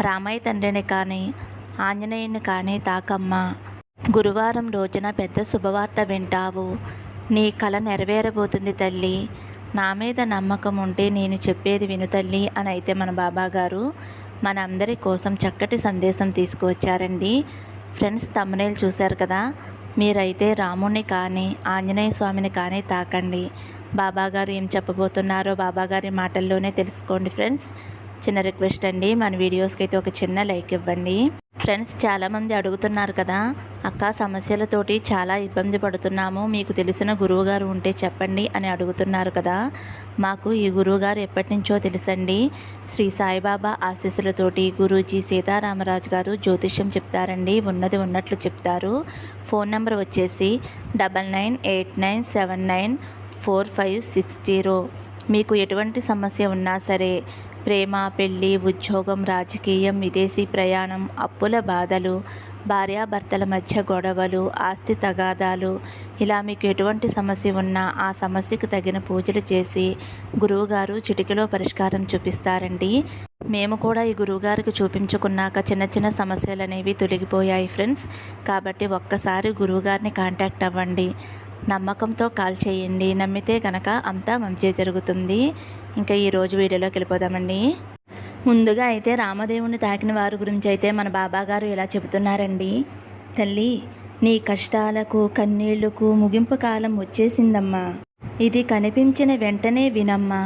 రామయ్య తండ్రిని కానీ ఆంజనేయుని కానీ తాకమ్మా. గురువారం రోజున పెద్ద శుభవార్త వింటావు. నీ కళ నెరవేరబోతుంది తల్లి. నా మీద నమ్మకం ఉంటే నేను చెప్పేది విను తల్లి అని అయితే మన బాబాగారు మన అందరి కోసం చక్కటి సందేశం తీసుకువచ్చారండి. ఫ్రెండ్స్ తమ్మునేలు చూశారు కదా? మీరైతే రాముణ్ణి కానీ ఆంజనేయ స్వామిని కానీ తాకండి. బాబాగారు ఏం చెప్పబోతున్నారో బాబాగారి మాటల్లోనే తెలుసుకోండి ఫ్రెండ్స్. చిన్న రిక్వెస్ట్ అండి. మన వీడియోస్కి అయితే ఒక చిన్న లైక్ ఇవ్వండి. ఫ్రెండ్స్ చాలామంది అడుగుతున్నారు కదా అక్క సమస్యలతోటి చాలా ఇబ్బంది పడుతున్నాము. మీకు తెలిసిన గురువుగారు ఉంటే చెప్పండి అని అడుగుతున్నారు కదా. మాకు ఈ గురువుగారు ఎప్పటి నుంచో తెలుసండి. శ్రీ సాయిబాబా ఆశీస్సులతోటి గురూజీ సీతారామరాజు గారు జ్యోతిష్యం చెప్తారండి. ఉన్నది ఉన్నట్లు చెప్తారు. ఫోన్ నెంబర్ వచ్చేసి double nine eight nine seven nine four five six zero. మీకు ఎటువంటి సమస్య ఉన్నా సరే ప్రేమ పెళ్ళి ఉద్యోగం రాజకీయం విదేశీ ప్రయాణం అప్పుల బాధలు భార్యాభర్తల మధ్య గొడవలు ఆస్తి తగాదాలు. ఇలా మీకు ఎటువంటి సమస్య ఉన్నా ఆ సమస్యకు తగిన పూజలు చేసి గురువుగారు చిటికలో పరిష్కారం చూపిస్తారండి. మేము కూడా ఈ గురువుగారికి చూపించుకున్నాక చిన్న చిన్న సమస్యలు అనేవి తొలగిపోయాయి ఫ్రెండ్స్. కాబట్టి ఒక్కసారి గురువుగారిని కాంటాక్ట్ అవ్వండి. నమ్మకంతో కాల్ చేయండి. నమ్మితే కనుక అంతా మంచి జరుగుతుంది. ఇంకా ఈరోజు వీడియోలోకి వెళ్ళిపోదామండి. ముందుగా అయితే రామదేవుని తాకిన వారి గురించి అయితే మన బాబాగారు ఇలా చెబుతున్నారండి. తల్లి నీ కష్టాలకు కన్నీళ్ళకు ముగింపు కాలం వచ్చేసిందమ్మా. ఇది కనిపించిన వెంటనే వినమ్మా.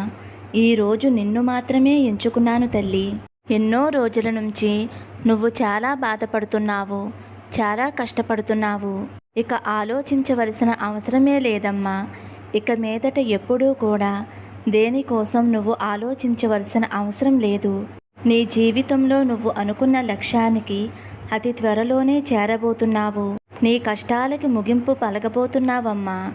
ఈరోజు నిన్ను మాత్రమే ఎంచుకున్నాను తల్లి. ఎన్నో రోజుల నుంచి నువ్వు చాలా బాధపడుతున్నావు చాలా కష్టపడుతున్నావు. ఇక ఆలోచించవలసిన అవసరమే లేదమ్మా. ఇక మీదట ఎప్పుడూ కూడా దేనికోసం నువ్వు ఆలోచించవలసిన అవసరం లేదు. నీ జీవితంలో నువ్వు అనుకున్న లక్ష్యానికి అతి త్వరలోనే చేరబోతున్నావు. నీ కష్టాలకి ముగింపు పలకబోతున్నావమ్మా.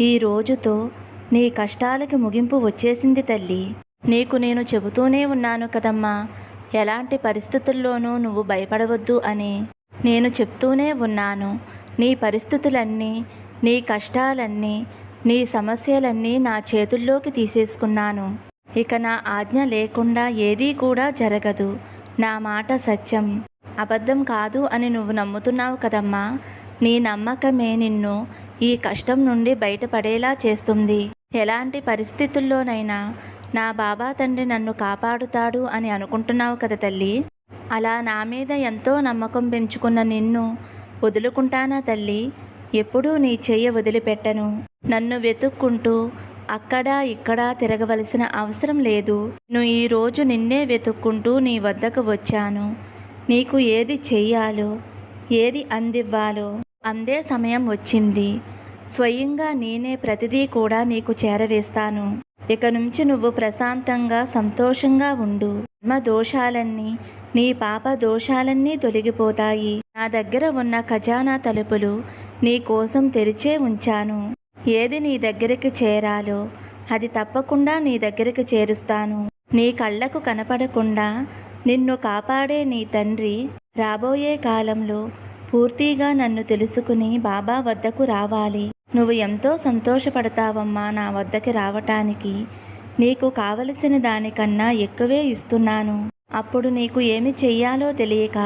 ఈ రోజుతో నీ కష్టాలకి ముగింపు వచ్చేసింది తల్లి. నీకు నేను చెబుతూనే ఉన్నాను కదమ్మా. ఎలాంటి పరిస్థితుల్లోనూ నువ్వు భయపడవద్దు అని నేను చెప్తూనే ఉన్నాను. నీ పరిస్థితులన్నీ నీ కష్టాలన్నీ నీ సమస్యలన్నీ నా చేతుల్లోకి తీసేసుకున్నాను. ఇక నా ఆజ్ఞ లేకుండా ఏదీ కూడా జరగదు. నా మాట సత్యం. అబద్ధం కాదు అని నువ్వు నమ్ముతున్నావు కదమ్మా. నీ నమ్మకమే నిన్ను ఈ కష్టం నుండి బయటపడేలా చేస్తుంది. ఎలాంటి పరిస్థితుల్లోనైనా నా బాబా తండ్రి నన్ను కాపాడుతాడు అని అనుకుంటున్నావు కదా తల్లి. అలా నా మీద ఎంతో నమ్మకం పెంచుకున్న నిన్ను వదులుకుంటానా తల్లి? ఎప్పుడూ నీ చెయ్య వదిలిపెట్టను. నన్ను వెతుక్కుంటూ అక్కడ ఇక్కడ తిరగవలసిన అవసరం లేదు. నువ్వు ఈరోజు నిన్నే వెతుక్కుంటూ నీ వద్దకు వచ్చాను. నీకు ఏది చెయ్యాలో ఏది అందివ్వాలో అందే సమయం వచ్చింది. స్వయంగా నేనే ప్రతిదీ కూడా నీకు చేరవేస్తాను. ఇక నుంచి నువ్వు ప్రశాంతంగా సంతోషంగా ఉండు. ధర్మ దోషాలన్నీ నీ పాప దోషాలన్నీ తొలగిపోతాయి. నా దగ్గర ఉన్న ఖజానా తలుపులు నీ కోసం తెరిచే ఉంచాను. ఏది నీ దగ్గరికి చేరాలో అది తప్పకుండా నీ దగ్గరికి చేరుస్తాను. నీ కళ్ళకు కనపడకుండా నిన్ను కాపాడే నీ తండ్రి రాబోయే కాలంలో పూర్తిగా నన్ను తెలుసుకుని బాబా వద్దకు రావాలి. నువ్వు ఎంతో సంతోషపడతావమ్మా నా వద్దకి రావటానికి. నీకు కావలసిన దానికన్నా ఎక్కువే ఇస్తున్నాను. అప్పుడు నీకు ఏమి చెయ్యాలో తెలియక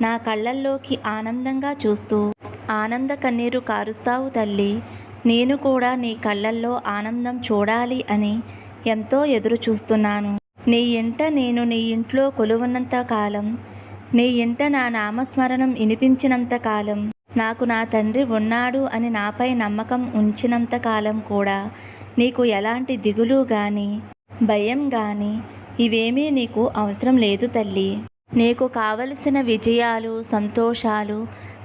నా కళ్ళల్లోకి ఆనందంగా చూస్తూ ఆనంద కన్నీరు కారుస్తావు తల్లి. నేను కూడా నీ కళ్ళల్లో ఆనందం చూడాలి అని ఎంతో ఎదురు చూస్తున్నాను. నీ ఇంట నేను నీ ఇంట్లో కొలువున్నంత కాలం నీ ఇంట నా నామస్మరణం వినిపించినంత కాలం నాకు నా తండ్రి ఉన్నాడు అని నాపై నమ్మకం ఉంచినంత కాలం కూడా నీకు ఎలాంటి దిగులు కానీ భయం కానీ ఇవేమీ నీకు అవసరం లేదు తల్లి. నీకు కావలసిన విజయాలు సంతోషాలు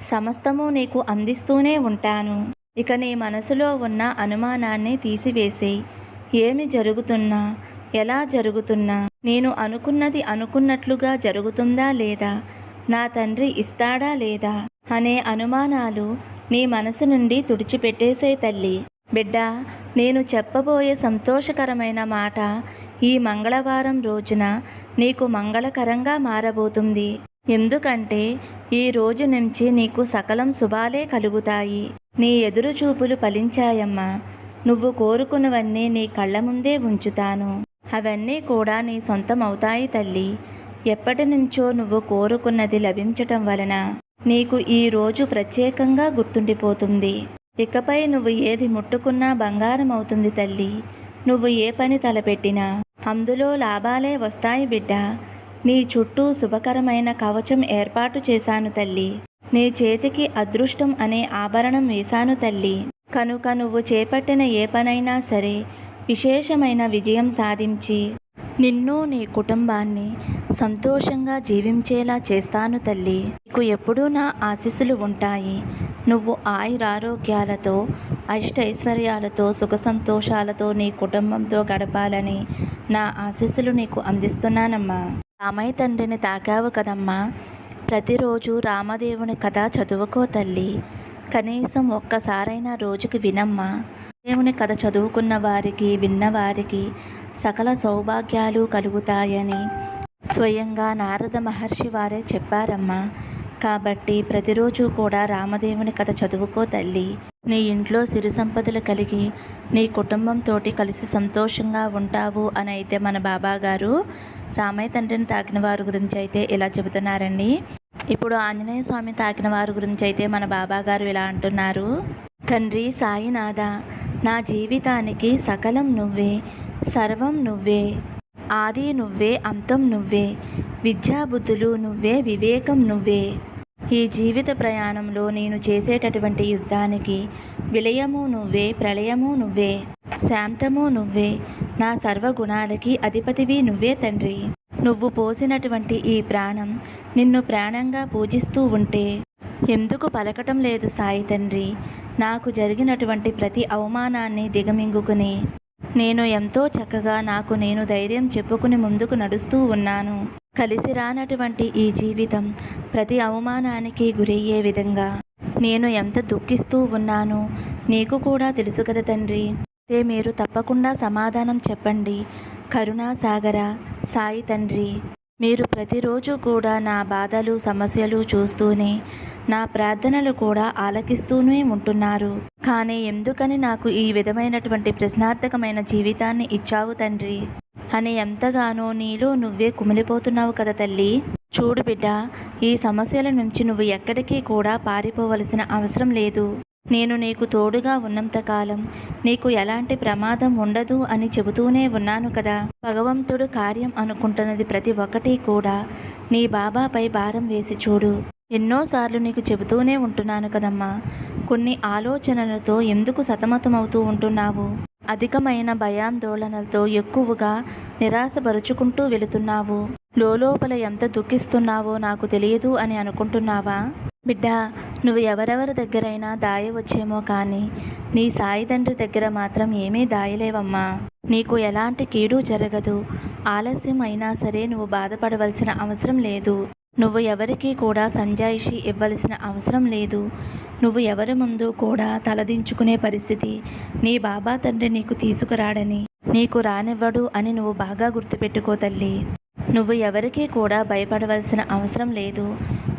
సమస్తము నీకు అందిస్తూనే ఉంటాను. ఇక నీ మనసులో ఉన్న అనుమానాన్ని తీసివేసి ఏమి జరుగుతున్నా ఎలా జరుగుతున్నా నేను అనుకున్నది అనుకున్నట్లుగా జరుగుతుందా లేదా నా తండ్రి ఇస్తాడా లేదా అనే అనుమానాలు నీ మనసు నుండి తుడిచిపెట్టేసే తల్లి. బిడ్డ నేను చెప్పబోయే సంతోషకరమైన మాట ఈ మంగళవారం రోజున నీకు మంగళకరంగా మారబోతుంది. ఎందుకంటే ఈ రోజు నుంచి నీకు సకలం శుభాలే కలుగుతాయి. నీ ఎదురు చూపులు ఫలించాయమ్మా. నువ్వు కోరుకున్నవన్నీ నీ కళ్ళ ముందే ఉంచుతాను. అవన్నీ కూడా నీ సొంతం అవుతాయి తల్లి. ఎప్పటి నుంచో నువ్వు కోరుకున్నది లభించటం వలన నీకు ఈ రోజు ప్రత్యేకంగా గుర్తుండిపోతుంది. ఇకపై నువ్వు ఏది ముట్టుకున్నా బంగారం అవుతుంది తల్లి. నువ్వు ఏ పని తలపెట్టినా అందులో లాభాలే వస్తాయి బిడ్డ. నీ చుట్టూ శుభకరమైన కవచం ఏర్పాటు చేశాను తల్లి. నీ చేతికి అదృష్టం అనే ఆభరణం వేశాను తల్లి. కనుక నువ్వు చేపట్టిన ఏ పనైనా సరే విశేషమైన విజయం సాధించి నిన్ను నీ కుటుంబాన్ని సంతోషంగా జీవించేలా చేస్తాను తల్లి. నీకు ఎప్పుడూ నా ఆశీస్సులు ఉంటాయి. నువ్వు ఆయురారోగ్యాలతో అష్టైశ్వర్యాలతో సుఖ సంతోషాలతో నీ కుటుంబంతో గడపాలని నా ఆశీస్సులు నీకు అందిస్తున్నానమ్మా. రామయ్య తండ్రిని తాకావు కదమ్మా. ప్రతిరోజు రామదేవుని కథ చదువుకో తల్లి. కనీసం ఒక్కసారైనా రోజుకి వినమ్మా. దేవుని కథ చదువుకున్న వారికి విన్నవారికి సకల సౌభాగ్యాలు కలుగుతాయని స్వయంగా నారద మహర్షి వారే చెప్పారమ్మా. కాబట్టి ప్రతిరోజు కూడా రామదేవుని కథ చదువుకో తల్లి. నీ ఇంట్లో సిరి సంపదలు కలిగి నీ కుటుంబంతో కలిసి సంతోషంగా ఉంటావు అని అయితే మన బాబా గారు రామయ్య తండ్రిని తాకిన వారి గురించి అయితే ఇలా చెబుతున్నారండి. ఇప్పుడు ఆంజనేయ స్వామి తాకిన వారి గురించి అయితే మన బాబా గారు ఇలా అంటున్నారు. తండ్రి సాయినాథ నా జీవితానికి సకలం నువ్వే సర్వం నువ్వే ఆది నువ్వే అంతం నువ్వే విద్యాబుద్ధులు నువ్వే వివేకం నువ్వే. ఈ జీవిత ప్రయాణంలో నేను చేసేటటువంటి యుద్ధానికి విలయము నువ్వే ప్రళయము నువ్వే శాంతము నువ్వే నా సర్వగుణాలకి అధిపతివి నువ్వే తండ్రి. నువ్వు పోసినటువంటి ఈ ప్రాణం నిన్ను ప్రాణంగా పూజిస్తూ ఉంటే ఎందుకు పలకటం లేదు సాయి తండ్రి? నాకు జరిగినటువంటి ప్రతి అవమానాన్ని దిగమింగుకుని నేను ఎంతో చక్కగా నాకు నేను ధైర్యం చెప్పుకుని ముందుకు నడుస్తూ ఉన్నాను. కలిసి రానటువంటి ఈ జీవితం ప్రతి అవమానానికి గురయ్యే విధంగా. నేను ఎంత దుఃఖిస్తూ ఉన్నానో నీకు కూడా తెలుసు కదా తండ్రి. అయితే మీరు తప్పకుండా సమాధానం చెప్పండి. కరుణాసాగర సాయి తండ్రి. మీరు ప్రతిరోజు కూడా నా బాధలు సమస్యలు చూస్తూనే నా ప్రార్థనలు కూడా ఆలకిస్తూనే ఉంటున్నారు. కానీ ఎందుకని నాకు ఈ విధమైనటువంటి ప్రశ్నార్థకమైన జీవితాన్ని ఇచ్చావు తండ్రి? అని ఎంతగానో నీలో నువ్వే కుమిలిపోతున్నావు కదా తల్లి. చూడు బిడ్డ ఈ సమస్యల నుంచి నువ్వు ఎక్కడికి కూడా పారిపోవలసిన అవసరం లేదు. నేను నీకు తోడుగా ఉన్నంతకాలం నీకు ఎలాంటి ప్రమాదం ఉండదు అని చెబుతూనే ఉన్నాను కదా. భగవంతుడు కార్యం అనుకుంటున్నది ప్రతి ఒక్కటి కూడా నీ బాబాపై భారం వేసి చూడు. ఎన్నోసార్లు నీకు చెబుతూనే ఉంటున్నాను కదమ్మా. కొన్ని ఆలోచనలతో ఎందుకు సతమతమవుతూ ఉంటున్నావు? అధికమైన భయాందోళనలతో ఎక్కువగా నిరాశపరుచుకుంటూ వెళుతున్నావు. లోపల ఎంత దుఃఖిస్తున్నావో నాకు తెలియదు అని అనుకుంటున్నావా? బిడ్డ నువ్వు ఎవరెవరి దగ్గరైనా దాయవచ్చేమో కానీ నీ సాయి తండ్రి దగ్గర మాత్రం ఏమీ దాయలేవమ్మా. నీకు ఎలాంటి కీడు జరగదు. ఆలస్యం అయినా సరే నువ్వు బాధపడవలసిన అవసరం లేదు. నువ్వు ఎవరికీ కూడా సంజాయిషి ఇవ్వవలసిన అవసరం లేదు. నువ్వు ఎవరి ముందు కూడా తలదించుకునే పరిస్థితి నీ బాబా తండ్రి నీకు తీసుకురాడని నీకు రానివ్వడు అని నువ్వు బాగా గుర్తుపెట్టుకో తల్లి. నువ్వు ఎవరికీ కూడా భయపడవలసిన అవసరం లేదు.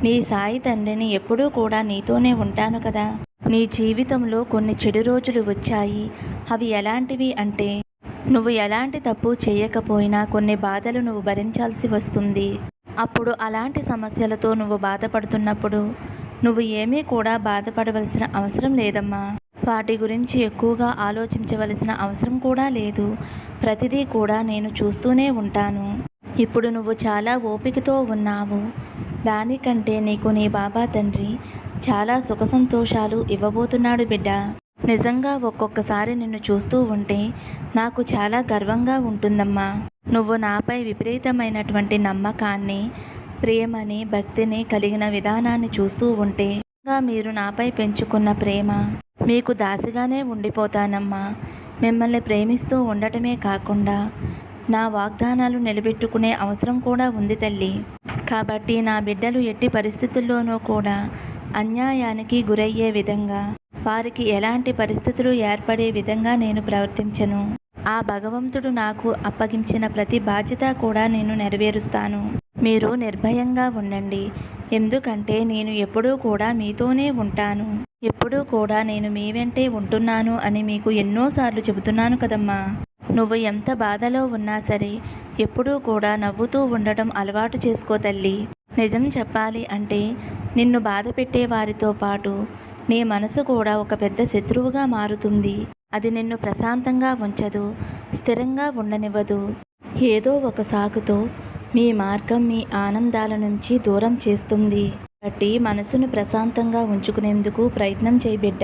నీ సాయి తండ్రిని ఎప్పుడూ కూడా నీతోనే ఉంటాను కదా. నీ జీవితంలో కొన్ని చెడు రోజులు వచ్చాయి. అవి ఎలాంటివి అంటే నువ్వు ఎలాంటి తప్పు చేయకపోయినా కొన్ని బాధలు నువ్వు భరించాల్సి వస్తుంది. అప్పుడు అలాంటి సమస్యలతో నువ్వు బాధపడుతున్నప్పుడు నువ్వు ఏమీ కూడా బాధపడవలసిన అవసరం లేదమ్మా. వాటి గురించి ఎక్కువగా ఆలోచించవలసిన అవసరం కూడా లేదు. ప్రతిదీ కూడా నేను చూస్తూనే ఉంటాను. ఇప్పుడు నువ్వు చాలా ఓపికతో ఉన్నావు. దానికంటే నీకు నీ బాబా తండ్రి చాలా సుఖ సంతోషాలు ఇవ్వబోతున్నాడు బిడ్డ. నిజంగా ఒక్కొక్కసారి నిన్ను చూస్తూ ఉంటే నాకు చాలా గర్వంగా ఉంటుందమ్మా. నువ్వు నాపై విపరీతమైనటువంటి నమ్మకాన్ని ప్రేమని భక్తిని కలిగిన విధానాన్ని చూస్తూ ఉంటే ఇంకా మీరు నాపై పెంచుకున్న ప్రేమ మీకు దాసిగానే ఉండిపోతానమ్మా. మిమ్మల్ని ప్రేమిస్తూ ఉండటమే కాకుండా నా వాగ్దానాలు నిలబెట్టుకునే అవసరం కూడా ఉంది తల్లి. కాబట్టి నా బిడ్డలు ఎట్టి పరిస్థితుల్లోనూ కూడా అన్యాయానికి గురయ్యే విధంగా వారికి ఎలాంటి పరిస్థితులు ఏర్పడే విధంగా నేను ప్రవర్తించను. ఆ భగవంతుడు నాకు అప్పగించిన ప్రతి బాధ్యత కూడా నేను నెరవేరుస్తాను. మీరు నిర్భయంగా ఉండండి. ఎందుకంటే నేను ఎప్పుడూ కూడా మీతోనే ఉంటాను. ఎప్పుడూ కూడా నేను మీ వెంటే ఉంటున్నాను అని మీకు ఎన్నోసార్లు చెబుతున్నాను కదమ్మా. నువ్వు ఎంత బాధలో ఉన్నా సరే ఎప్పుడూ కూడా నవ్వుతూ ఉండటం అలవాటు చేసుకో తల్లి. నిజం చెప్పాలి అంటే నిన్ను బాధ పెట్టే వారితో పాటు నీ మనసు కూడా ఒక పెద్ద శత్రువుగా మారుతుంది. అది నిన్ను ప్రశాంతంగా ఉంచదు స్థిరంగా ఉండనివ్వదు. ఏదో ఒక సాకుతో మీ మార్గం మీ ఆనందాల నుంచి దూరం చేస్తుంది. కాబట్టి మనసును ప్రశాంతంగా ఉంచుకునేందుకు ప్రయత్నం చేయబిడ్డ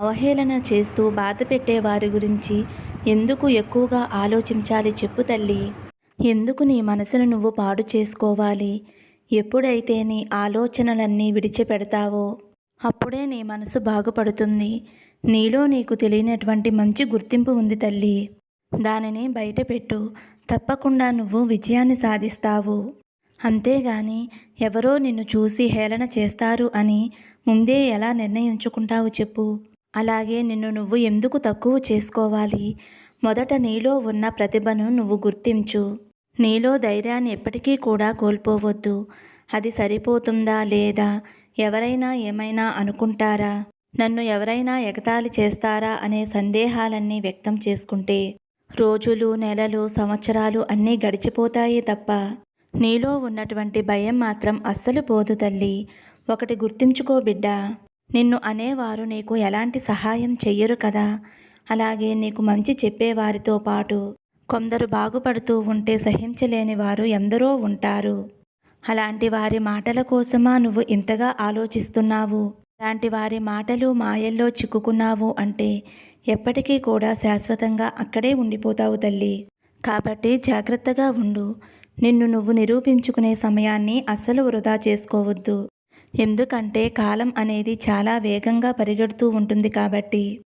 అవహేళన చేస్తూ బాధ పెట్టే వారి గురించి ఎందుకు ఎక్కువగా ఆలోచించాలి చెప్పు తల్లి. ఎందుకు నీ మనసును నువ్వు పాడు చేసుకోవాలి? ఎప్పుడైతే నీ ఆలోచనలన్నీ విడిచిపెడతావో అప్పుడే నీ మనసు బాగుపడుతుంది. నీలో నీకు తెలియనటువంటి మంచి గుర్తింపు ఉంది తల్లి. దానిని బయటపెట్టు. తప్పకుండా నువ్వు విజయాన్ని సాధిస్తావు. అంతేగాని ఎవరో నిన్ను చూసి హేళన చేస్తారు అని ముందే ఎలా నిర్ణయించుకుంటావు చెప్పు. అలాగే నిన్ను నువ్వు ఎందుకు తక్కువ చేసుకోవాలి? మొదట నీలో ఉన్న ప్రతిభను నువ్వు గుర్తించు. నీలో ధైర్యాన్ని ఎప్పటికీ కూడా కోల్పోవద్దు. అది సరిపోతుందా లేదా? ఎవరైనా ఏమైనా అనుకుంటారా? నన్ను ఎవరైనా ఎగతాళి చేస్తారా అనే సందేహాలన్నీ వ్యక్తం చేసుకుంటే రోజులు నెలలు సంవత్సరాలు అన్నీ గడిచిపోతాయి తప్ప నీలో ఉన్నటువంటి భయం మాత్రం అస్సలు పోదు తల్లి. ఒకటి గుర్తుంచుకో బిడ్డ. నిన్ను అనేవారు నీకు ఎలాంటి సహాయం చెయ్యరు కదా. అలాగే నీకు మంచి చెప్పేవారితో పాటు కొందరు బాగుపడుతూ ఉంటే సహించలేని వారు ఎందరో ఉంటారు. అలాంటి వారి మాటల కోసమా నువ్వు ఇంతగా ఆలోచిస్తున్నావు? అలాంటి వారి మాటలు మాయల్లో చిక్కుకున్నావు అంటే ఎప్పటికీ కూడా శాశ్వతంగా అక్కడే ఉండిపోతావు తల్లి. కాబట్టి జాగ్రత్తగా ఉండు. నిన్ను నువ్వు నిరూపించుకునే సమయాన్ని అస్సలు వృధా చేసుకోవద్దు. ఎందుకంటే కాలం అనేది చాలా వేగంగా పరిగెడుతూ ఉంటుంది కాబట్టి.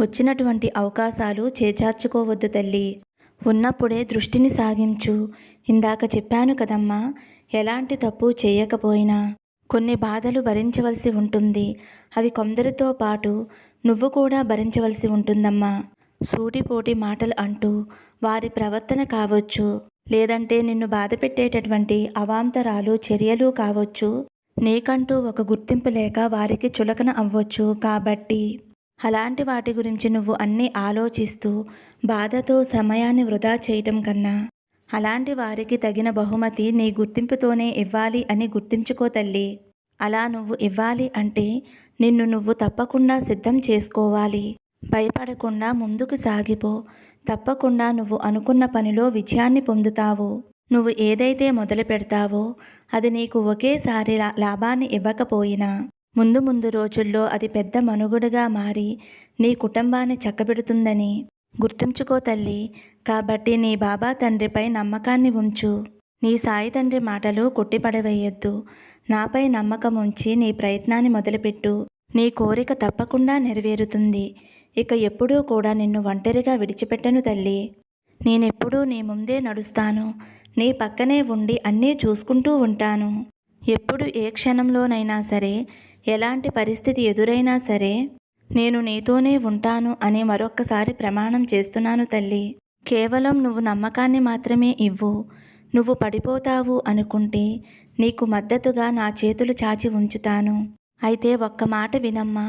వచ్చినటువంటి అవకాశాలు చేజార్చుకోవద్దు తల్లి. ఉన్నప్పుడే దృష్టిని సాగించు. ఇందాక చెప్పాను కదమ్మా ఎలాంటి తప్పు చేయకపోయినా కొన్ని బాధలు భరించవలసి ఉంటుంది. అవి కొందరితో పాటు నువ్వు కూడా భరించవలసి ఉంటుందమ్మా. సూటిపోటి మాటలు అంటూ వారి ప్రవర్తన కావచ్చు. లేదంటే నిన్ను బాధ పెట్టేటటువంటి అవాంతరాలు చర్యలు కావచ్చు. నీకంటూ ఒక గుర్తింపు లేక వారికి చులకన అవ్వచ్చు. కాబట్టి అలాంటి వాటి గురించి నువ్వు అన్నీ ఆలోచిస్తూ బాధతో సమయాన్ని వృధా చేయటం కన్నా అలాంటి వారికి తగిన బహుమతి నీ గుర్తింపుతోనే ఇవ్వాలి అని గుర్తించుకో తల్లి. అలా నువ్వు ఇవ్వాలి అంటే నిన్ను నువ్వు తప్పకుండా సిద్ధం చేసుకోవాలి. భయపడకుండా ముందుకు సాగిపో. తప్పకుండా నువ్వు అనుకున్న పనిలో విజయాన్ని పొందుతావు. నువ్వు ఏదైతే మొదలు పెడతావో అది నీకు ఒకేసారి లా- లాభాన్ని ఇవ్వకపోయినా. ముందు ముందు రోజుల్లో అది పెద్ద మనుగుడుగా మారి నీ కుటుంబాన్ని చక్కబెడుతుందని గుర్తుంచుకో తల్లి. కాబట్టి నీ బాబా తండ్రిపై నమ్మకాన్ని ఉంచు. నీ సాయి తండ్రి మాటలు కొట్టిపడవేయొద్దు. నాపై నమ్మకం ఉంచి నీ ప్రయత్నాన్ని మొదలుపెట్టు. నీ కోరిక తప్పకుండా నెరవేరుతుంది. ఇక ఎప్పుడూ కూడా నిన్ను ఒంటరిగా విడిచిపెట్టను తల్లి. నేనెప్పుడూ నీ ముందే నడుస్తాను. నీ పక్కనే ఉండి అన్నీ చూసుకుంటూ ఉంటాను. ఎప్పుడు ఏ క్షణంలోనైనా సరే ఎలాంటి పరిస్థితి ఎదురైనా సరే నేను నీతోనే ఉంటాను అని మరొక్కసారి ప్రమాణం చేస్తున్నాను తల్లి. కేవలం నువ్వు నమ్మకాన్ని మాత్రమే ఇవ్వు. నువ్వు పడిపోతావు అనుకుంటే నీకు మద్దతుగా నా చేతులు చాచి ఉంచుతాను. అయితే ఒక్క మాట వినమ్మా.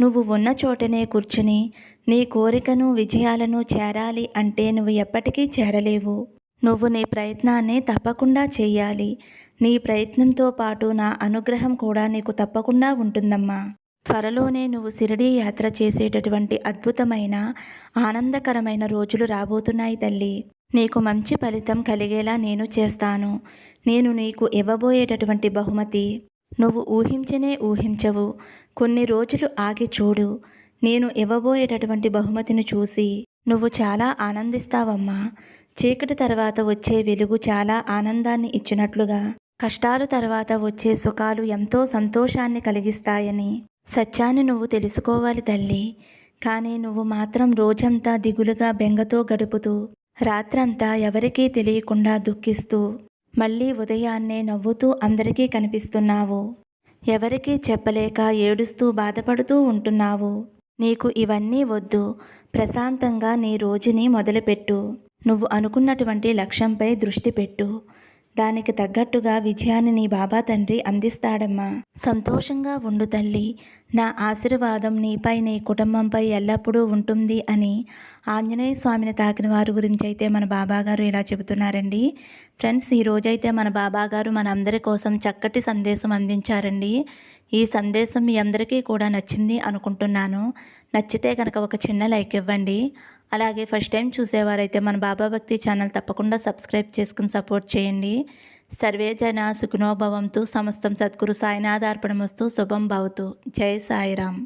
నువ్వు ఉన్న చోటనే కూర్చుని నీ కోరికను విజయాలను చేరాలి అంటే నువ్వు ఎప్పటికీ చేరలేవు. నువ్వు నీ ప్రయత్నాన్ని తప్పకుండా చేయాలి. నీ ప్రయత్నంతో పాటు నా అనుగ్రహం కూడా నీకు తప్పకుండా ఉంటుందమ్మా. త్వరలోనే నువ్వు షిరిడీ యాత్ర చేసేటటువంటి అద్భుతమైన ఆనందకరమైన రోజులు రాబోతున్నాయి తల్లి. నీకు మంచి ఫలితం కలిగేలా నేను చేస్తాను. నేను నీకు ఇవ్వబోయేటటువంటి బహుమతి నువ్వు ఊహించనే ఊహించవు. కొన్ని రోజులు ఆగి చూడు. నేను ఇవ్వబోయేటటువంటి బహుమతిని చూసి నువ్వు చాలా ఆనందిస్తావమ్మా. చీకటి తర్వాత వచ్చే వెలుగు చాలా ఆనందాన్ని ఇచ్చినట్లుగా కష్టాలు తర్వాత వచ్చే సుఖాలు ఎంతో సంతోషాన్ని కలిగిస్తాయని సత్యాన్ని నువ్వు తెలుసుకోవాలి తల్లి. కానీ నువ్వు మాత్రం రోజంతా దిగులుగా బెంగతో గడుపుతూ రాత్రంతా ఎవరికీ తెలియకుండా దుఃఖిస్తూ మళ్ళీ ఉదయాన్నే నవ్వుతూ అందరికీ కనిపిస్తున్నావు. ఎవరికీ చెప్పలేక ఏడుస్తూ బాధపడుతూ ఉంటున్నావు. నీకు ఇవన్నీ వద్దు. ప్రశాంతంగా నీ రోజుని మొదలుపెట్టు. నువ్వు అనుకున్నటువంటి లక్ష్యంపై దృష్టి పెట్టు. దానికి తగ్గట్టుగా విజయాన్ని నీ బాబా తండ్రి అందిస్తాడమ్మా. సంతోషంగా ఉండు తల్లి. నా ఆశీర్వాదం నీపై నీ కుటుంబంపై ఎల్లప్పుడూ ఉంటుంది అని ఆంజనేయ స్వామిని తాకిన వారి గురించి అయితే మన బాబాగారు ఇలా చెబుతున్నారండి. ఫ్రెండ్స్ ఈ రోజైతే మన బాబాగారు మనందరి మన అందరి కోసం చక్కటి సందేశం అందించారండి. ఈ సందేశం మీ అందరికీ కూడా నచ్చింది అనుకుంటున్నాను. నచ్చితే కనుక ఒక చిన్న లైక్ ఇవ్వండి. అలాగే ఫస్ట్ టైం చూసేవారైతే మన బాబా భక్తి ఛానల్ తప్పకుండా సబ్స్క్రైబ్ చేసుకుని సపోర్ట్ చేయండి. సర్వే జన సుఖనోభవంతు సమస్తం సద్గురు సాయినాథార్పణమస్తు శుభం భవతు. జై సాయిరామ్.